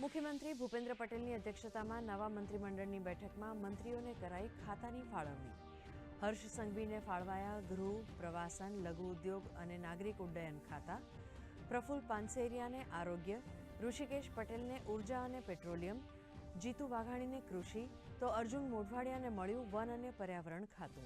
મુખ્યમંત્રી ભૂપેન્દ્ર પટેલની અધ્યક્ષતામાં નવા મંત્રીમંડળની બેઠકમાં મંત્રીઓને કરાઈ ખાતાની ફાળવણી. હર્ષ સંઘવીને ફાળવાયા ગૃહ, પ્રવાસન, લઘુ ઉદ્યોગ અને નાગરિક ઉડ્ડયન ખાતા. પ્રફુલ્લ પાનસેરિયાને આરોગ્ય, ઋષિકેશ પટેલને ઊર્જા અને પેટ્રોલિયમ. જીતુ વાઘાણીને કૃષિ, તો અર્જુન મોઢવાડિયાને મળ્યું વન અને પર્યાવરણ ખાતું.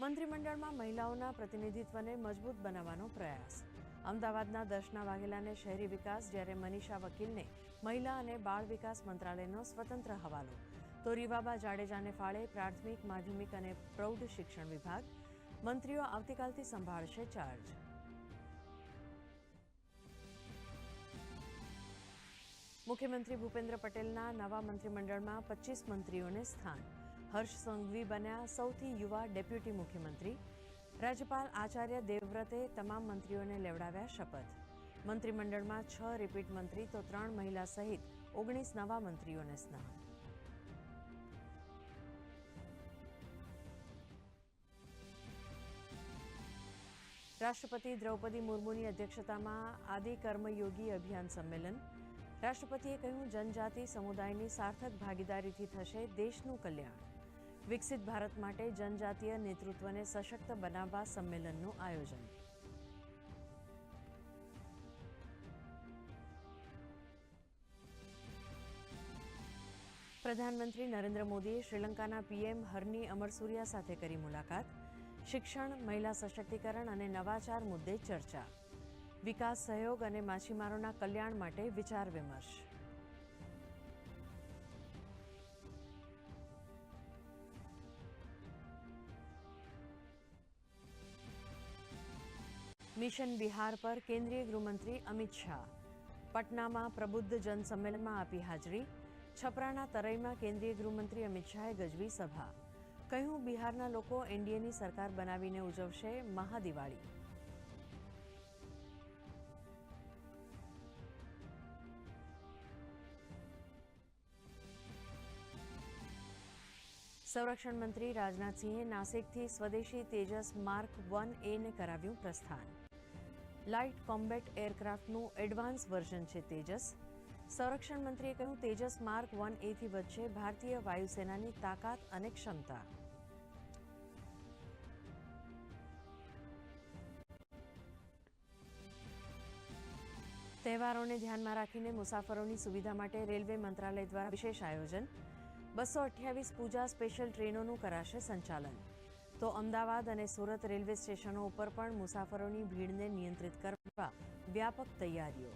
મંત્રીમંડળમાં મહિલાઓના પ્રતિનિધિત્વને મજબૂત બનાવવાનો પ્રયાસ. અમદાવાદના દર્શના વાઘેલાને શહેરી વિકાસ જ્યારે મનીષા વકીલને મહિલા અને બાળ વિકાસ મંત્રાલયનો સ્વતંત્ર હવાલો. તો રીવાબા જાડેજાને ફાળે પ્રાથમિક, માધ્યમિક અને પ્રૌઢ શિક્ષણ વિભાગ. મંત્રીઓ આવતીકાલથી સંભાળશે ચાર્જ મુખ્યમંત્રી ભૂપેન્દ્ર પટેલના નવા મંત્રીમંડળમાં પચીસ મંત્રીઓને સ્થાન. હર્ષ સંઘવી બન્યા સૌથી યુવા ડેપ્યુટી મુખ્યમંત્રી. રાજ્યપાલ આચાર્ય દેવવ્રતે તમામ મંત્રીઓને લેવડાવ્યા શપથ. મંત્રીમંડળમાં છ રિપીટ મંત્રી તો ત્રણ મહિલા સહિત ઓગણીસ નવા મંત્રીઓને સ્નાન. રાષ્ટ્રપતિ દ્રૌપદી મુર્મુની અધ્યક્ષતામાં આદિ કર્મયોગી અભિયાન સંમેલન. રાષ્ટ્રપતિએ કહ્યું, જનજાતિ સમુદાયની સાર્થક ભાગીદારીથી થશે દેશનું કલ્યાણ. વિકસિત ભારત માટે જનજાતીય નેતૃત્વને સશક્ત બનાવવા સંમેલનનું આયોજન. પ્રધાનમંત્રી નરેન્દ્ર મોદીએ શ્રીલંકાના પીએમ હરની અમરસૂર્યા સાથે કરી મુલાકાત, શિક્ષણ, મહિલા સશક્તિકરણ અને નવાચાર મુદ્દે ચર્ચા. વિકાસ સહયોગ અને માછીમારોના કલ્યાણ માટે વિચાર વિમર્શ. મિશન બિહાર પર કેન્દ્રીય ગૃહમંત્રી અમિત શાહ પટનામાં પ્રબુદ્ધ જન આપી હાજરી. છપરાના તરઈમાં કેન્દ્રીય ગૃહમંત્રી અમિત શાહે ગજવી સભા. કહ્યું, બિહારના લોકો એનડીએની સરકાર બનાવીને ઉજવશે મહાદિવાળી. સંરક્ષણ મંત્રી રાજનાથસિંહે નાસિકથી સ્વદેશી તેજસ માર્ક વન એને કરાવ્યું પ્રસ્થાન. લાઇટ કોમ્બેટ એરક્રાફ્ટનું એડવાન્સ વર્ઝન છે તેજસ. સંરક્ષણ મંત્રીએ કહ્યું, તેજસ માર્ક વન એથી વધશે, ભારતીય વાયુસેનાની તાકાત અને ક્ષમતા. તહેવારોને ધ્યાનમાં રાખીને મુસાફરોની સુવિધા માટે રેલવે મંત્રાલય દ્વારા વિશેષ આયોજન. બસો અઠ્યાવીસ પૂજા સ્પેશિયલ ટ્રેનોનું કરાશે સંચાલન. તો અમદાવાદ અને સુરત રેલવે સ્ટેશનો ઉપર પણ મુસાફરોની ભીડને નિયંત્રિત કરવા વ્યાપક તૈયારીઓ.